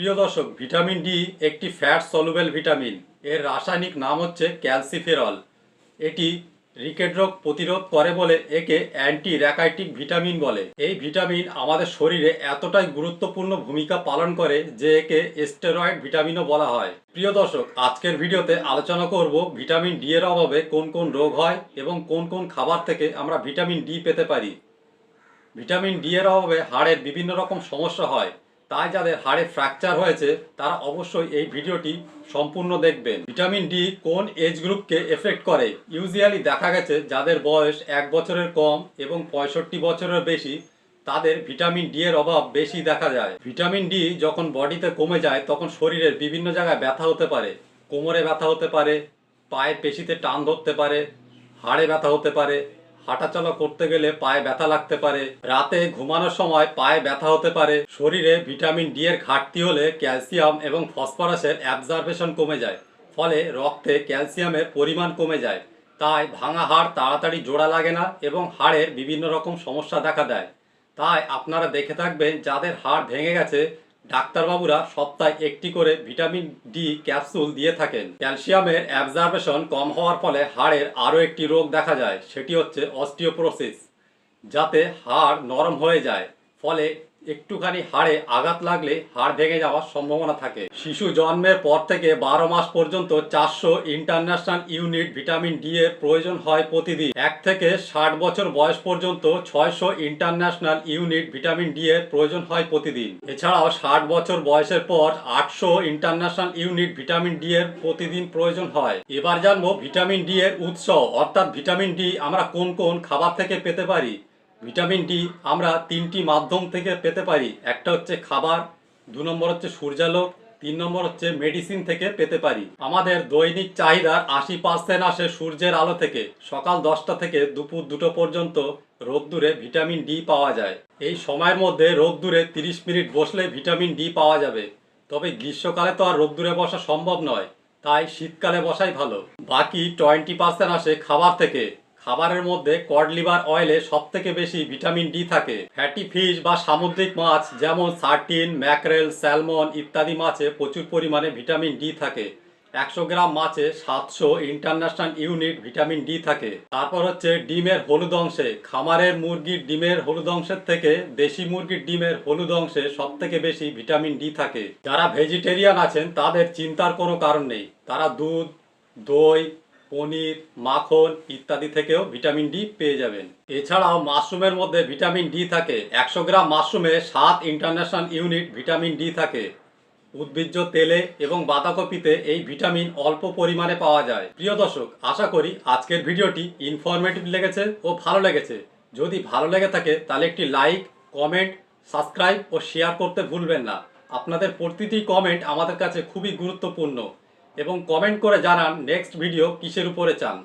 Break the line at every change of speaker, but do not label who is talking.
প্রিয় দর্শক, vitamin D একটি ফ্যাট সলুবেল ভিটামিন এর রাসায়নিক নাম হচ্ছে ক্যালসিফেরল। এটি রিকেট রোগ প্রতিরোধ করে বলে একে অ্যান্টি র্যাকাইটিক ভিটামিন বলে। এই ভিটামিন আমাদের শরীরে এতটাই গুরুত্বপূর্ণ ভূমিকা পালন করে যে একে স্টেরয়েড ভিটামিনও বলা হয়। প্রিয় দর্শক, আজকের ভিডিওতে আলোচনা করব ভিটামিন ডি এর অভাবে কোন কোন রোগ হয় এবং কোন কোন খাবার থেকে আমরা ভিটামিন ডি পেতে পারি। ভিটামিন ডি এর অভাবে হাড়ের বিভিন্ন রকম সমস্যা হয়। তাই যাদের হাড়ে ফ্র্যাকচার হয়েছে, তারা অবশ্যই এই ভিডিওটি সম্পূর্ণ দেখবেন। ভিটামিন ডি কোন এজ গ্রুপকে এফেক্ট করে? ইউজুয়ালি দেখা গেছে যাদের বয়স এক বছরের কম এবং পঁয়ষট্টি বছরের বেশি, তাদের ভিটামিন ডি এর অভাব বেশি দেখা যায়। ভিটামিন ডি যখন বডিতে কমে যায়, তখন শরীরের বিভিন্ন জায়গায় ব্যথা হতে পারে। কোমরে ব্যথা হতে পারে, পায়ের পেশিতে টান ধরতে পারে, হাড়ে ব্যথা হতে পারে হাঁটাচলা করতে গেলে পায়ে ব্যথা লাগতে পারে। রাতে ঘুমানোর সময় পায়ে ব্যথা হতে পারে। শরীরে ভিটামিন ডি এর ঘাটতি হলে ক্যালসিয়াম এবং ফসফরাসের অ্যাবজর্বেশন কমে যায়, ফলে রক্তে ক্যালসিয়ামের পরিমাণ কমে যায়। তাই ভাঙা হাড় তাড়াতাড়ি জোড়া লাগে না এবং হাড়ের বিভিন্ন রকম সমস্যা দেখা দেয়। তাই আপনারা দেখে থাকবেন যাদের হাড় ভেঙে গেছে ডাক্তারবাবুরা সপ্তাহে একটি করে ভিটামিন ডি ক্যাপসুল দিয়ে থাকেন। ক্যালসিয়ামের অ্যাবজারভেশন কম হওয়ার ফলে হাড়ের আরও একটি রোগ দেখা যায়, সেটি হচ্ছে অস্টিওপ্রোসিস, যাতে হাড় নরম হয়ে যায়। ফলে একটুখানি হাড়ে আঘাত লাগলে হাড় ভেঙে যাওয়ার সম্ভাবনা থাকে। শিশু জন্মের পর থেকে বারো মাস পর্যন্ত চারশো ইন্টারন্যাশনাল ইউনিট ভিটামিন ডি এর প্রয়োজন হয় প্রতিদিন। এক থেকে ষাট বছর বয়স পর্যন্ত ছয়শো ইন্টারন্যাশনাল ইউনিট ভিটামিন ডি এর প্রয়োজন হয় প্রতিদিন। এছাড়াও ষাট বছর বয়সের পর আটশো ইন্টারন্যাশনাল ইউনিট ভিটামিন ডি এর প্রতিদিন প্রয়োজন হয়। এবার জানব ভিটামিন ডি এর উৎস, অর্থাৎ ভিটামিন ডি আমরা কোন কোন খাবার থেকে পেতে পারি? ভিটামিন ডি আমরা তিনটি মাধ্যম থেকে পেতে পারি। একটা হচ্ছে খাবার, দু নম্বর হচ্ছে সূর্যালোক তিন নম্বর হচ্ছে মেডিসিন থেকে পেতে পারি। আমাদের দৈনিক চাহিদার আশি পার্সেন্ট আসে সূর্যের আলো থেকে। সকাল দশটা থেকে দুপুর দুটো পর্যন্ত রোদ্দুরে ভিটামিন ডি পাওয়া যায়। এই সময়ের মধ্যে রোদ্দুরে তিরিশ মিনিট বসলে ভিটামিন ডি পাওয়া যাবে। তবে গ্রীষ্মকালে তো আর রোদ্দুরে বসা সম্ভব নয়, তাই শীতকালে বসাই ভালো। বাকি টোয়েন্টি পার্সেন্ট আসে খাবার থেকে। খাবারের মধ্যে কড লিভার অয়েলে সব থেকে বেশি ভিটামিন ডি থাকে। ফ্যাটি ফিশ বা সামুদ্রিক মাছ, যেমন সার্টিন ম্যাকরেল স্যালমন ইত্যাদি মাছে প্রচুর পরিমাণে ভিটামিন ডি থাকে। একশো গ্রাম মাছে সাতশো ইন্টারন্যাশনাল ইউনিট ভিটামিন ডি থাকে। তারপর হচ্ছে ডিমের হলুদ অংশে। খামারের মুরগির ডিমের হলুদ অংশের থেকে দেশি মুরগির ডিমের হলুদ অংশে সব থেকে বেশি ভিটামিন ডি থাকে। যারা ভেজিটেরিয়ান আছেন, তাদের চিন্তার কোনো কারণ নেই। তারা দুধ, দই পনির, মাখন ইত্যাদি থেকেও ভিটামিন ডি পেয়ে যাবেন। এছাড়াও মাশরুমের মধ্যে ভিটামিন ডি থাকে। একশো গ্রাম মাশরুমে সাত ইন্টারন্যাশনাল ইউনিট ভিটামিন ডি থাকে। উদ্ভিজ্জ তেলে এবং বাঁধাকপিতে এই ভিটামিন অল্প পরিমাণে পাওয়া যায়। প্রিয় দর্শক, আশা করি আজকের ভিডিওটি ইনফরমেটিভ লেগেছে ও ভালো লেগেছে। যদি ভালো লেগে থাকে, তাহলে একটি লাইক, কমেন্ট, সাবস্ক্রাইব ও শেয়ার করতে ভুলবেন না। আপনাদের প্রতিটি কমেন্ট আমাদের কাছে খুবই গুরুত্বপূর্ণ। এবং কমেন্ট করে জানান নেক্সট ভিডিও কিসের উপরে চান।